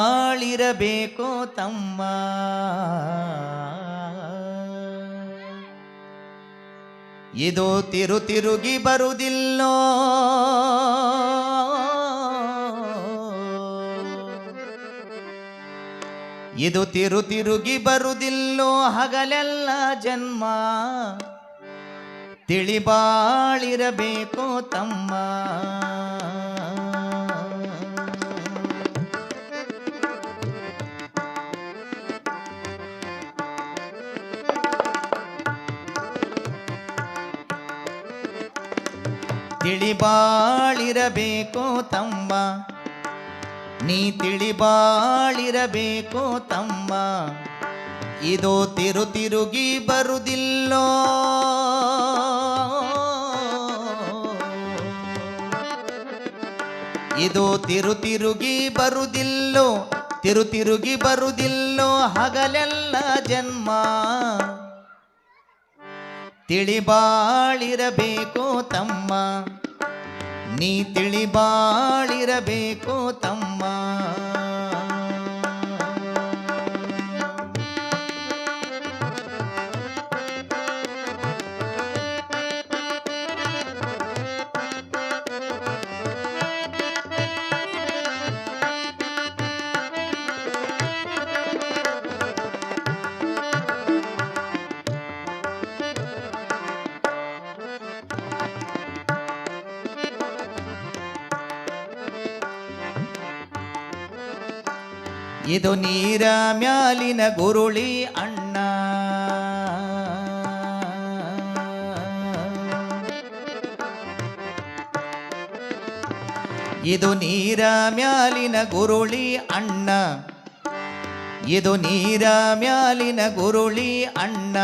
ತಿಳಿಬಾಳಿರಬೇಕು ತಮ್ಮ ಇದು ತಿರು ತಿರುಗಿ ಬರುವುದಿಲ್ಲೋ ಇದು ತಿರು ತಿರುಗಿ ಬರುವುದಿಲ್ಲೋ ಹಗಲೆಲ್ಲ ಜನ್ಮ. ತಿಳಿಬಾಳಿರಬೇಕೋ ತಮ್ಮ. ತಿಳಿಬಾಳಿರಬೇಕೋ ತಮ್ಮ. ನೀ ತಿಳಿಬಾಳಿರಬೇಕು ತಮ್ಮ. ಇದು ತಿರು ತಿರುಗಿ ಬರುವುದಿಲ್ಲೋ ಇದು ತಿರು ತಿರುಗಿ ಬರುವುದಿಲ್ಲೋ ತಿರು ತಿರುಗಿ ಬರುವುದಿಲ್ಲೋ ಹಗಲೆಲ್ಲ ಜನ್ಮ. ತಿಳಿಬಾಳಿರಬೇಕು ತಮ್ಮ. ನೀ ತಿಳಿಬಾಳಿರಬೇಕು ತಮ್ಮ. ಇದು ನೀರ ಮ್ಯಾಲಿನ ಗುರುಳಿ ಅಣ್ಣ. ಇದು ನೀರ ಮ್ಯಾಲಿನ ಗುರುಳಿ ಅಣ್ಣ. ಇದು ನೀರ ಮ್ಯಾಲಿನ ಗುರುಳಿ ಅಣ್ಣ.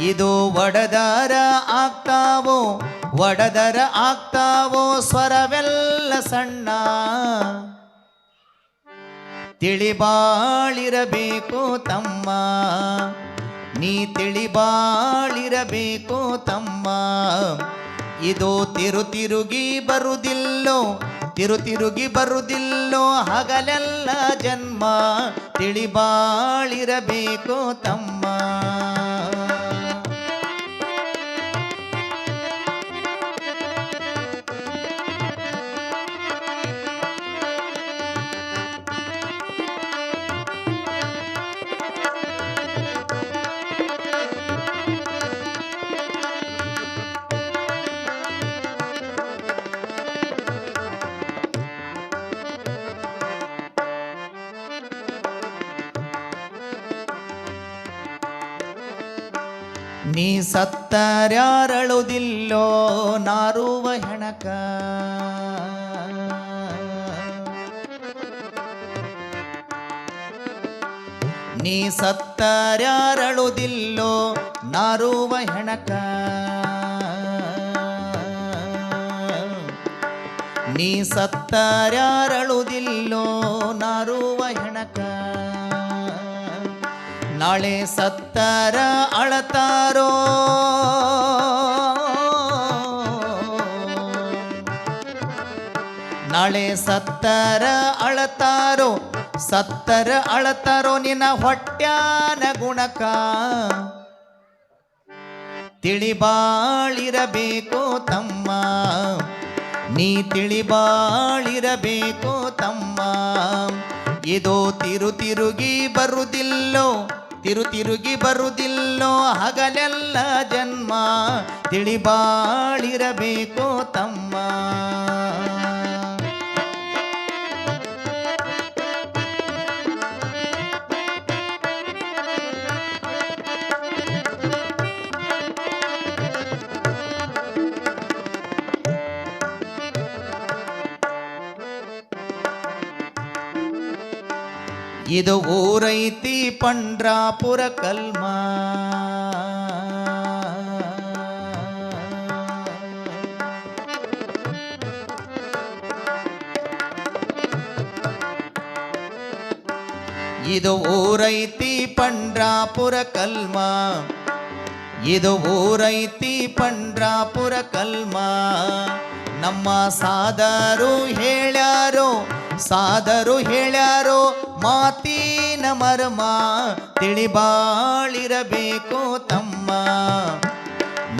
ಇದು ಒಡದಾರ ಆಗ್ತಾವೋ ಒಡದರ ಆಗ್ತಾವೋ ಸ್ವರವೆಲ್ಲ ಸಣ್ಣ. ತಿಳಿಬಾಳಿರಬೇಕು ತಮ್ಮ. ನೀ ತಿಳಿಬಾಳಿರಬೇಕು ತಮ್ಮ. ಇದು ತಿರು ತಿರುಗಿ ಬರುವುದಿಲ್ಲೋ ತಿರು ತಿರುಗಿ ಬರುವುದಿಲ್ಲೋ ಹಗಲೆಲ್ಲ ಜನ್ಮ. ತಿಳಿಬಾಳಿರಬೇಕು ತಮ್ಮ. ನೀ ಸತ್ತರ್ಯಾರಳುದಿಲ್ಲೋ ನಾರುವ ಹೆಣಕ? ನೀ ಸತ್ತರ್ಯಾರಳುದಿಲ್ಲೋ ನಾರುವ ಹೆಣಕ? ನೀ ಸತ್ತರ್ಯಾರಳುದಿಲ್ಲೋ ನಾರುವ ಹೆಣಕ? ನಾಳೆ ಸತ್ತರ ಅಳತಾರೋ? ನಾಳೆ ಸತ್ತರ ಅಳತಾರೋ? ಸತ್ತರ ಅಳತಾರೋ ನಿನ್ನ ಹೊಟ್ಟ್ಯಾನ ಗುಣಕ? ತಿಳಿಬಾಳಿರಬೇಕು ತಮ್ಮ. ನೀ ತಿಳಿಬಾಳಿರಬೇಕು ತಮ್ಮ. ಇದು ತಿರು ತಿರುಗಿ ಬರುವುದಿಲ್ಲೋ ತಿರು ತಿರುಗಿ ಬರುವುದಿಲ್ಲೋ ಹಗಲೆಲ್ಲ ಜನ್ಮ ತಿಳಿಬಾಳಿರಬೇಕೋ ತಮ್ಮ. ಇದು ಊರೈತಿ ಪಂಡ್ರಾಪುರ ಕಲ್ಮ. ಇದು ಊರೈತಿ ಪಂಡ್ರಾಪುರ ಕಲ್ಮ. ಇದು ಊರೈತಿ ಪಂಡ್ರಾಪುರ ಕಲ್ಮ. ನಮ್ಮ ಸಾದರು ಹೇಳ್ಯಾರೋ ಸಾದರು ಹೇಳ್ಯಾರೋ ಮಾತಿನ ಮರ್ಮ ತಿಳಿಬಾಳಿರಬೇಕು ತಮ್ಮ.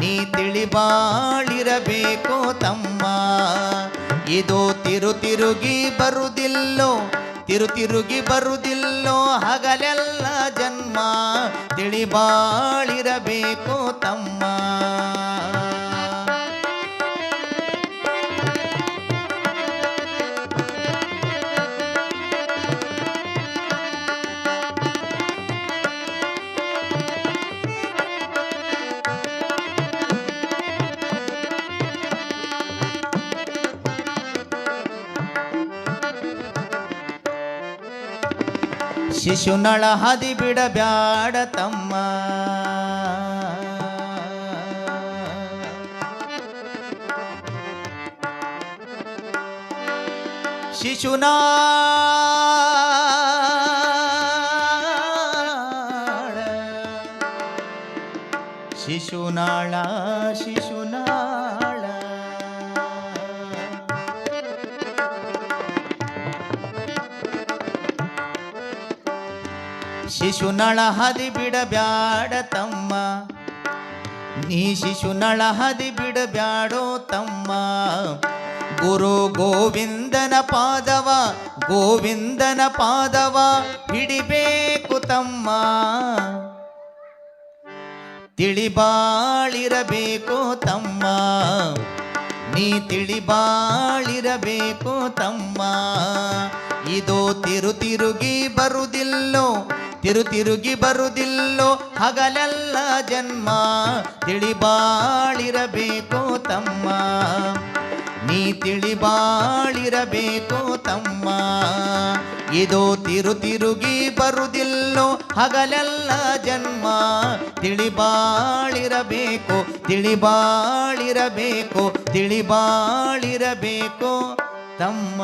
ನೀ ತಿಳಿಬಾಳಿರಬೇಕು ತಮ್ಮ. ಇದು ತಿರು ತಿರುಗಿ ಬರುವುದಿಲ್ಲೋ ತಿರು ತಿರುಗಿ ಬರುವುದಿಲ್ಲೋ ಹಗಲೆಲ್ಲ ಜನ್ಮ ತಿಳಿಬಾಳಿರಬೇಕು ತಮ್ಮ. ಶಿಶುನಳ ಹದಿ ಬಿಡಬ್ಯಾಡ ತಮ್ಮ ಶಿಶುನಾಳ ಶಿಶುನಾಳ ಶಿಶುನಾಳ ಶಿಶುನಳ ಹದಿ ಬಿಡಬ್ಯಾಡ ತಮ್ಮ. ನೀ ಶಿಶುನಳ ಹದಿ ಬಿಡಬ್ಯಾಡೋ ತಮ್ಮ. ಗುರು ಗೋವಿಂದನ ಪಾದವ ಗೋವಿಂದನ ಪಾದವ ಹಿಡಿಬೇಕು ತಮ್ಮ. ತಿಳಿಬಾಳಿರಬೇಕು ತಮ್ಮ. ನೀ ತಿಳಿಬಾಳಿರಬೇಕು ತಮ್ಮ. ಇದು ತಿರು ತಿರುಗಿ ಬರುವುದಿಲ್ಲೋ ತಿರು ತಿರುಗಿ ಬರುವುದಿಲ್ಲೋ ಹಗಲೆಲ್ಲ ಜನ್ಮ, ತಿಳಿಬಾಳಿರಬೇಕು ತಮ್ಮ. ನೀ ತಿಳಿಬಾಳಿರಬೇಕು ತಮ್ಮ. ಇದು ತಿರು ತಿರುಗಿ ಬರುವುದಿಲ್ಲೋ ಹಗಲೆಲ್ಲ ಜನ್ಮ, ತಿಳಿಬಾಳಿರಬೇಕು ತಿಳಿಬಾಳಿರಬೇಕು ತಿಳಿಬಾಳಿರಬೇಕು ತಮ್ಮ.